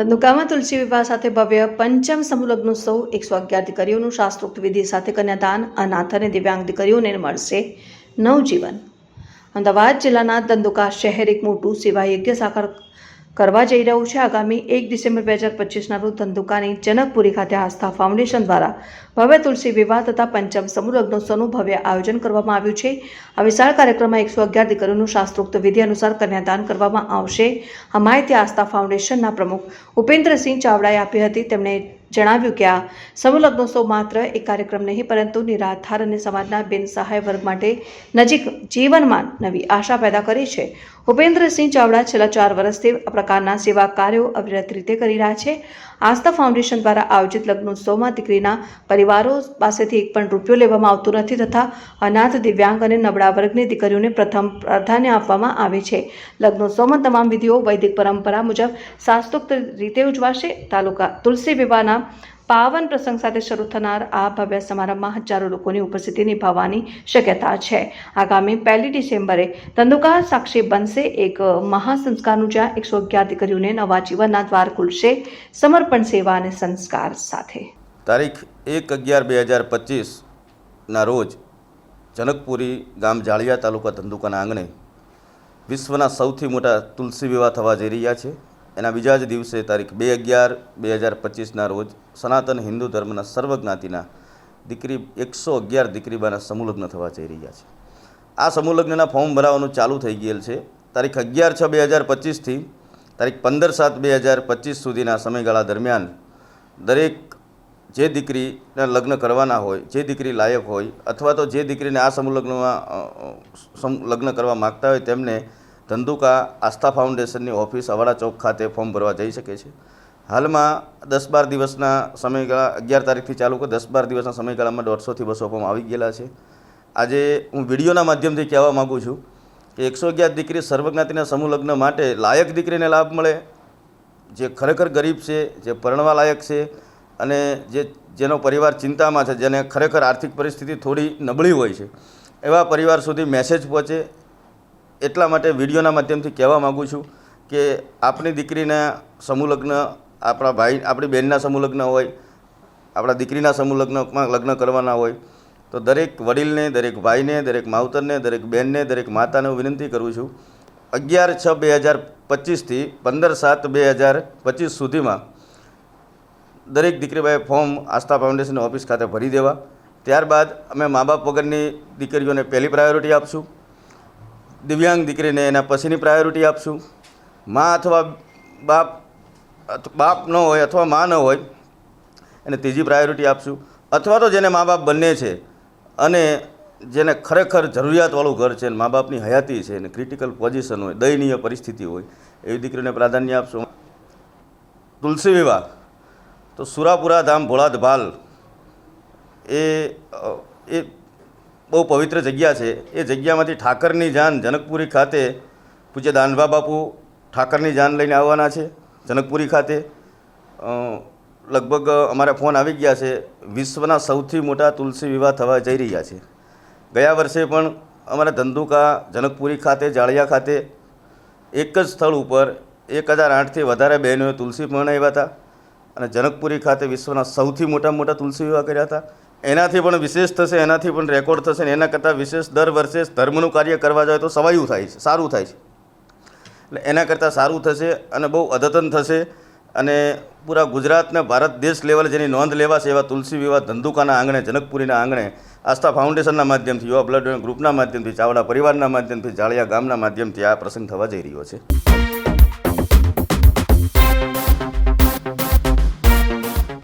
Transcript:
ધંધુકામાં તુલસી વિવાહ સાથે ભવ્ય પંચમ સમૂહ સૌ એકસો અગિયાર દીકરીઓનું શાસ્ત્રોક્ત વિધિ સાથે કન્યાદાન, અનાથ અને દિવ્યાંગ દીકરીઓને મળશે નવજીવન. અમદાવાદ જિલ્લાના ધંધુકા શહેર એક મોટું સેવા યજ્ઞ સાકાર કરવા જઈ રહ્યું છે. આગામી એક ડિસેમ્બર બે હજાર પચીસના રોજ ધંધુકાની જનકપુરી ખાતે આસ્થા ફાઉન્ડેશન દ્વારા ભવ્ય તુલસી વિવાહ તથા પંચમ સમૂહલગ્નોત્સવનું ભવ્ય આયોજન કરવામાં આવ્યું છે. આ વિશાળ કાર્યક્રમમાં એકસો અગિયાર દીકરીઓનું શાસ્ત્રોક્ત વિધિ અનુસાર કન્યાદાન કરવામાં આવશે. આ માહિતી આસ્થા ફાઉન્ડેશનના પ્રમુખ ઉપેન્દ્રસિંહ ચાવડાએ આપી હતી. તેમણે જણાવ્યું કે આ સમૂહલગ્નોત્સવ માત્ર એક કાર્યક્રમ નહીં, પરંતુ નિરાધાર અને સમાજના બિન સહાય વર્ગ માટે નજીક જીવનમાં નવી આશા પેદા કરી છે. ઉપેન્દ્રસિંહ ચાવડા છેલ્લા ચાર વર્ષથી આ પ્રકારના સેવા કાર્યો અવિરત રીતે કરી રહ્યા છે. આસ્થા ફાઉન્ડેશન દ્વારા આયોજિત લગ્નોત્સવમાં દીકરીના પરિવારો પાસેથી એક પણ રૂપિયો લેવામાં આવતો નથી તથા અનાથ, દિવ્યાંગ અને નબળા વર્ગની દીકરીઓને પ્રથમ પ્રાધાન્ય આપવામાં આવે છે. લગ્નોત્સવમાં તમામ વિધિઓ વૈદિક પરંપરા મુજબ શાસ્ત્રોક્ત રીતે ઉજવાશે. તાલુકા તુલસી વિવાહના પાવન પ્રસંગ સાથે શરૂ થનાર આ ભવ્ય સમારંભમાં હજારો લોકોની ઉપસ્થિતિ નિભાવવાની શક્યતા છે. આગામી પહેલી ડિસેમ્બરે ધંધુકા સાક્ષી બનશે એક મહાસંસ્કારનું જ્યાં એકસો અગિયાર દીકરીઓને નવા જીવનના દ્વાર ખુલશે. સમર્પણ સેવા અને સંસ્કાર સાથે. તારીખ એક અગિયાર બે હજાર પચીસના રોજ જનકપુરી ગામ જાળિયા તાલુકા ધંધુકાના આંગણે વિશ્વના સૌથી મોટા તુલસી વિવાહ થવા જઈ રહ્યા છે. એના બીજા જ દિવસે તારીખ બે અગિયાર બે હજાર પચીસના રોજ સનાતન હિન્દુ ધર્મના સર્વ જ્ઞાતિના દીકરી એકસો અગિયાર દીકરીબાના સમૂહ લગ્ન થવા જઈ રહ્યા છે. આ સમુલગ્નના ફોર્મ ભરાવાનું ચાલુ થઈ ગયેલ છે. તારીખ અગિયાર છ બે હજાર પચીસથી તારીખ પંદર સાત બે હજાર પચીસ સુધીના સમયગાળા દરમિયાન દરેક જે દીકરીના લગ્ન કરવાના હોય જે દીકરી લાયક હોય અથવા તો જે દીકરીને આ સમૂહ લગ્નમાં અ, અ, સમ- લગ્ન કરવા માગતા હોય તેમને ધંધુકા આસ્થા ફાઉન્ડેશનની ઓફિસ અવાડા ચોક ખાતે ફોર્મ ભરવા જઈ શકે છે. હાલમાં દસ બાર દિવસના સમયગાળા, અગિયાર તારીખથી ચાલુ કે દસ બાર દિવસના સમયગાળામાં દોઢસોથી બસો ફોર્મ આવી ગયેલા છે. આજે હું વિડીયોના માધ્યમથી કહેવા માગું છું કે એકસો અગિયાર દીકરી સર્વજ્ઞાતિના સમૂહ માટે લાયક દીકરીને લાભ મળે. જે ખરેખર ગરીબ છે, જે પરણવા લાયક છે અને જે જેનો પરિવાર ચિંતામાં છે, જેને ખરેખર આર્થિક પરિસ્થિતિ થોડી નબળી હોય છે. એવા પરિવાર સુધી મેસેજ પહોંચે એટલા માટે વિડીયોના માધ્યમથી કહેવા માગું છું કે આપણી દીકરીના સમૂહ લગ્ન, આપણા ભાઈ, આપણી બહેનના સમૂહ લગ્ન હોય, આપણા દીકરીના સમૂહ લગ્નમાં લગ્ન કરવાના હોય, તો દરેક વડીલને, દરેક ભાઈને, દરેક માવતરને, દરેક બહેનને, દરેક માતાને હું વિનંતી કરું છું, અગિયાર છ બે હજાર પચીસથી પંદર સાત બે હજાર પચીસ સુધીમાં દરેક દીકરીભાઈ ફોર્મ આસ્થા ફાઉન્ડેશન ઓફિસ ખાતે ભરી દેવા. ત્યારબાદ અમે મા બાપ વગરની દીકરીઓને પહેલી પ્રાયોરિટી આપશું. દિવ્યાંગ દીકરીને એના પછીની પ્રાયોરિટી આપશું. મા અથવા બાપ બાપ ન હોય અથવા મા ન હોય, એને ત્રીજી પ્રાયોરિટી આપશું. અથવા તો જેને મા બાપ બંને છે અને જેને ખરેખર જરૂરિયાતવાળું ઘર છે મા બાપની હયાતી છે અને ક્રિટિકલ પોઝિશન હોય, દયનીય પરિસ્થિતિ હોય, એવી દીકરીને પ્રાધાન્ય આપશું. તુલસી વિવાહ. તો સુરાપુરા ધામ ભોળાદ ભાલ એ એ બહુ પવિત્ર જગ્યા છે. એ જગ્યામાંથી ઠાકરની જાન જનકપુરી ખાતે પૂજ્ય દાનભા બાપુ ઠાકરની જાન લઈને આવવાના છે જનકપુરી ખાતે. લગભગ અમારા ફોન આવી ગયા છે. વિશ્વના સૌથી મોટા તુલસી વિવાહ થવા જઈ રહ્યા છે. ગયા વર્ષે પણ અમારા ધંધુકા જનકપુરી ખાતે, જાળિયા ખાતે એક જ સ્થળ ઉપર એક હજાર આઠથી વધારે બહેનોએ તુલસી પરણાવ્યા હતા અને જનકપુરી ખાતે વિશ્વના સૌથી મોટા મોટા તુલસી વિવાહ કર્યા હતા. એનાથી પણ વિશેષ થશે, એનાથી પણ રેકોર્ડ થશે ને એના કરતાં વિશેષ દર વર્ષે ધર્મનું કાર્ય કરવા જાય તો સવાયું થાય છે, સારું થાય છે. એટલે એના કરતાં સારું થશે અને બહુ અદ્યતન થશે અને પૂરા ગુજરાતને ભારત દેશ લેવલે જેની નોંધ લેવાશે એવા તુલસી વિવાહ ધંધુકાના આંગણે, જનકપુરીના આંગણે, આસ્થા ફાઉન્ડેશનના માધ્યમથી, યુવા બ્લડ ગ્રુપના માધ્યમથી, ચાવડા પરિવારના માધ્યમથી, જાળિયા ગામના માધ્યમથી આ પ્રસંગ થવા જઈ રહ્યો છે.